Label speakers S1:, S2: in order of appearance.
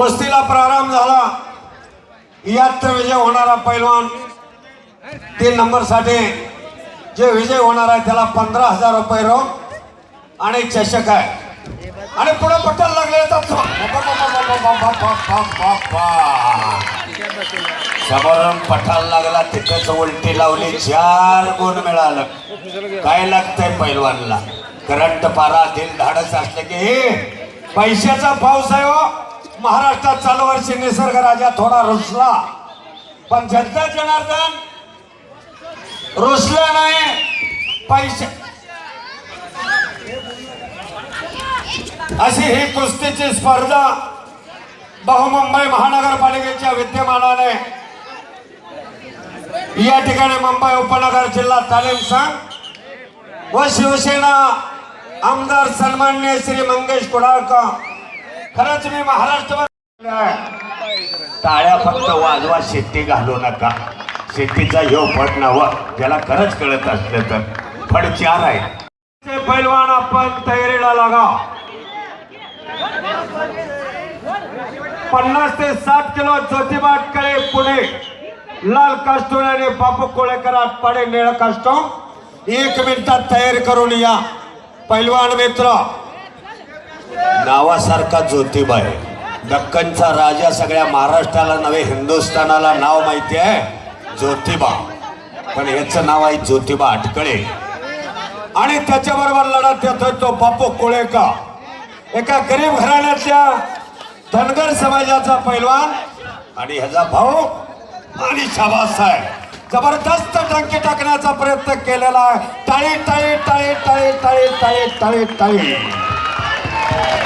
S1: कुस्तीला प्रारंभ झाला. यात विजय होणारा पैलवान तीन नंबरसाठी जे विजय होणार आहे त्याला पंधरा हजार रुपये रोख आणि चषक आहे. आणि पुढे पट्ट्याला लागले समोरून पठाल लागला तिथेच उलटी लावली चार गुण मिळालं. काय लागतंय पैलवानला? करंट पारा दिल धाडस असले की हे पैशाचा पाऊस आहे हो. महाराष्ट्रात चालू वर्षी निसर्ग राजा थोडा रुसला. पण जनता जनार्दन रुसला नाही. पैसे. अशी ही कुस्तीची स्पर्धा बहुमुंबई महानगरपालिकेच्या विद्यमानाने. या ठिकाणी मुंबई उपनगर जिल्हा तालीम संघ व शिवसेना आमदार सन्मान्य श्री मंगेश कुडाळकर. खरंच मी महाराष्ट्रभर टाळ्या फक्त वाजवा शेती घालू नका. शेतीचा ह्यो फट नावा. ज्याला खरंच कळत असलं तर. फड चार आहे. पैलवान आपण तयारीला लागा. पन्नास ते साठ किलो ज्योतिबा अटकळे पुणे. लाल कास्टून आणि बापू कोळेकर आटपाडे निळ कास्टूम एक मिनिटात तयारी करून या. पैलवान मित्र नावासारखा ज्योतिबा आहे. दक्कनचा राजा सगळ्या महाराष्ट्राला नव्हे हिंदुस्थानाला नाव माहिती आहे. ज्योतिबा. पण याचं नाव आहे ज्योतिबा अटकळे आणि त्याच्याबरोबर लढत येतोय तो बापू कोळेका एका गरीब घराण्यातल्या धनगर समाजाचा पैलवान आणि ह्याचा भाऊ आणि शाबास आहे जबरदस्त टंकी टाकण्याचा प्रयत्न केलेला आहे. टाळी टाळी टाळी टाळी टाळी टाळी टाळी टाळी. Woo!